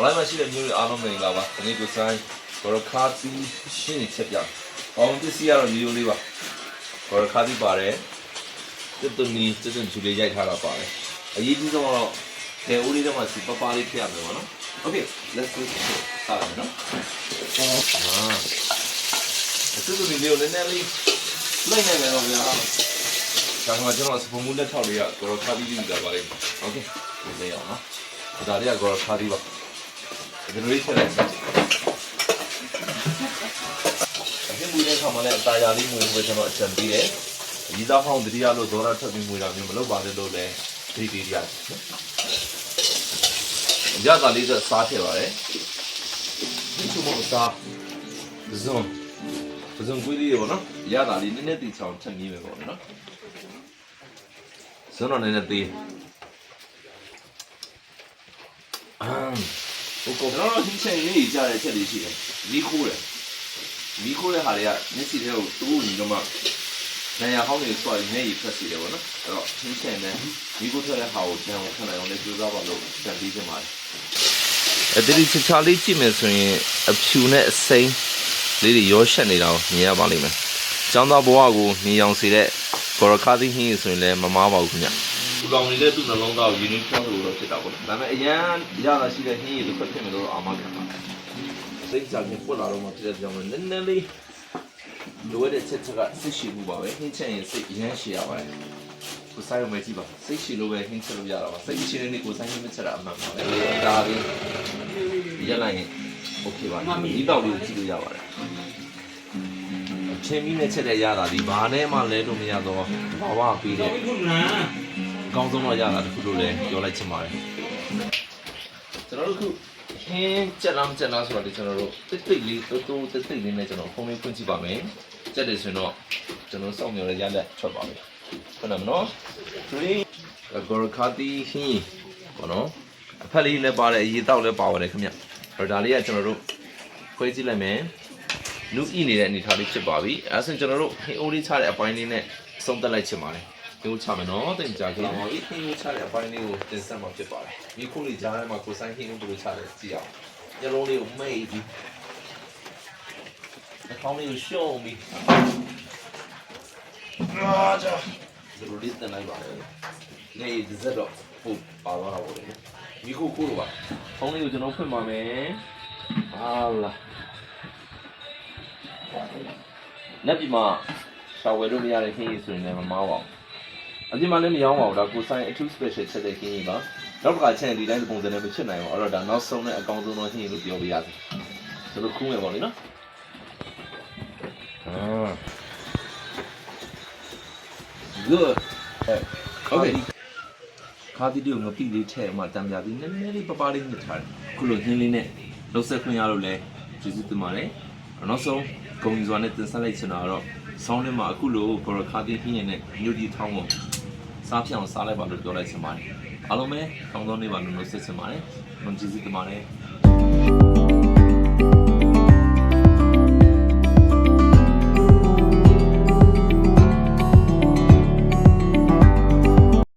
အလိုက်မှာရှိတဲ့မျိုးတွေအားလုံးမင်္ဂလာပါဒီနေ့ကိုဆိုင်ဘောရခါတီရှင်းချက်ပြအောင်ပစ္စည်းကတော့မျိုးလေးပါဘောရခါတီပါတယ်တက်တူနီတက်တူချူလေးရိုက်ထားတာပါတယ်အရေးကြီးဆုံးကတော့ဒေဦးလေးတော့မှစီပပလေးဖြစ်ရမယ်ပေါ့နော် Okay let's go စားရမယ်နော်အာတက်တူနီလေးကိုနည်းနည်းလေးလိုက်နိုင်မယ်တော့ဗျာဒါကမှကျွန်တော်စပုံမှုလက်ထောက်လေးကဘောရခါတီလေးကြပါလိမ့်မယ် Okay ဒီလေးအောင်နော်ဒါလေးကဘောရခါတီပါ generation နဲ့ဆက်အရင်မွေးတဲ့ခါမှလည်းအตาရလေးမွေးဖို့ကျွန်တော်အကြံပေးတယ်။ရီသားဟောင်းတတိယလို့ဇောရထွက်ပြီးမွေးတာမျိုးမလုပ်ပါနဲ့လို့လည်းဒီဒီရတယ်နော်။ရတာလေးကစားထည့်ပါတယ်။ဒီလိုမျိုးစားဇွန်ဇွန်ကွေးလေးပေါ့နော်။ရတာလေးနည်းနည်းတီချောင်းထက်မြည်မယ်ပေါ့နော်။ဇွန်တော့နည်းနည်းသေးအမ် ဟိုကောင်တော့ဒီချိန်လေးကြားတဲ့ချက်လေးရှိတယ်မီးခိုးတယ်မီးခိုးတဲ့ဟာတွေကမျက်စိထဲကိုတိုးနေတော့မှနိုင်ရဟောင်းတွေဆွာနေနေဖက်စီတယ်ဗောနော်အဲ့တော့ဒီချိန်နဲ့မီးခိုးထွက်တဲ့ဟာကိုပြန်ခဏအောင်လေးကြိုးစားပါလို့ပြန်ပြီးချင်ပါတယ်အဲ့ဒီချချလေးကြည့်မယ်ဆိုရင်အဖြူနဲ့အစိမ်းလေးတွေရောရှက်နေတာကိုမြင်ရပါလိမ့်မယ်။ကျောင်းသားဘဝကိုမြင်အောင်စေတဲ့ဘောရခါသီးဟင်းဆိုရင်လည်းမမားပါဘူးခင်ဗျ။ူလောင်နေတဲ့သူ့နှလုံးသားကိုရင်းနှီးဖြောင်းလို့တော့ဖြစ်တာပေါ့ဒါပေမဲ့အရန်ရတာရှိတဲ့ဟင်းရည်တစ်ခွက်ဖြစ်မယ်လို့အာမခံပါတယ်စိတ်ကြောင်ပြန်ပွက်လာတော့မှဖြစ်တဲ့ကြောင်လည်းနည်းနည်းလေးလိုရတဲ့ချက်ချက်ကစိတ်ရှိမှုပါပဲဟင်းချက်ရင်စိတ်အရန်ရှည်ရပါတယ်ကိုဆိုင်မယ်ကြည့်ပါစိတ်ရှိလို့ပဲဟင်းချက်လို့ရတာပါစိတ်ရှိတဲ့နေ့ကိုဆိုင်မချက်တာအမှန်ပါပဲဒါပဲရလိုက်ရင် okay ပါဒီတော့လေးကြည့်လို့ရပါတယ်ချင်းမီနဲ့ချက်တဲ့ရတာဒီဘာနဲ့မှလဲလို့မရတော့ဘာဝပေးတယ် အကောင်းဆုံးတော့ရတာတခုလို့လည်းပြောလိုက်ချင်ပါတယ်ကျွန်တော်တို့ခုဟင်းကြက်လားမကြက်လားဆိုတော့ဒီကျွန်တော်တို့တစ်တိတ်လေးတိုးတိုးတစ်တိတ်လေးနဲ့ကျွန်တော်ဖုန်းလေးဖွင့်ကြည့်ပါမယ်ကြက်တယ်ဆိုရင်တော့ကျွန်တော်စောင့်မျှော်ရရလက်ထွက်ပါမယ်ခုနကနော်3ဂေါ်ခါတီဟင်းဘောနော်အဖက်လေးလည်းပါတယ်အရေးတောက်လည်းပါပါတယ်ခင်ဗျအဲ့ဒါလေးကကျွန်တော်တို့ခွဲကြည့်လိုက်မယ်လူဤနေတဲ့အနေထားလေးဖြစ်ပါပြီအဲဒါဆိုရင်ကျွန်တော်တို့ဟင်းအိုးလေးချတဲ့အပိုင်းလေးနဲ့ဆုံးသက်လိုက်ချင်ပါတယ် ဒီကိုချမယ်နော်တင်ကြခင်ပါပြီခင်းကိုချတဲ့အပိုင်းလေးကိုတင်ဆက်မှာဖြစ်ပါတယ်ဒီခုလေးကြားထဲမှာကိုဆိုင်ခင်းကိုဘယ်လိုချလဲကြည့်အောင်ညလုံးလေးကိုမိတ်ပြီးအကောင်းလေးကိုရှုံးပြီးအာကြဒီလိုလေးတင်လိုက်ပါလေနေဒီဇက်တော့ပို့ပါသွားတာပေါ့လေဒီခုခုလိုပါဖုန်းလေးကိုကျွန်တော်ဖွင့်ပါမယ်ဟာလာလက်ပြီးမှရှာဝယ်လို့မရတဲ့ခင်းကြီးဆိုရင်လည်းမမားပါဘူး အပြင်မှာလည်းမရောပါဘူးဒါကိုဆိုင်အထူး special ချက်တဲ့ခင်းကြီးပါနောက်တစ်ခါချက်ဒီတိုင်းပုံစံနဲ့မဖြစ်နိုင်ဘူးအဲ့တော့ဒါနောက်ဆုံးနဲ့အကောင်းဆုံးသောခင်းကြီးလို့ပြောပြရစီဆိုတော့ခူးမယ်ပေါ့လေနော်အာ good okay ခါတီတီကိုငပိလေးထည့်မှတံပြပြီးနည်းနည်းလေးပပလေးညှစ်ထားတယ်ခုလိုဟင်းလေးနဲ့လှုပ်ဆက်ခွင့်ရလို့လဲကျေးဇူးတင်ပါတယ်နောက်ဆုံးဂုံစွာနဲ့တင်ဆက်လိုက်ချင်တာကတော့ဆောင်းထဲမှာအခုလိုဘောရခါတီဟင်းရနဲ့မြို့ဒီထောင်းကို စားဖြစ်အောင်စားလိုက်ပါလို့ပြောလိုက်ချင်ပါတယ်အားလုံးပဲကောင်းသောနေ့ပါလို့လို့ဆက်ချင်ပါတယ်။ဘုန်းကြီးစီတင်ပါတယ်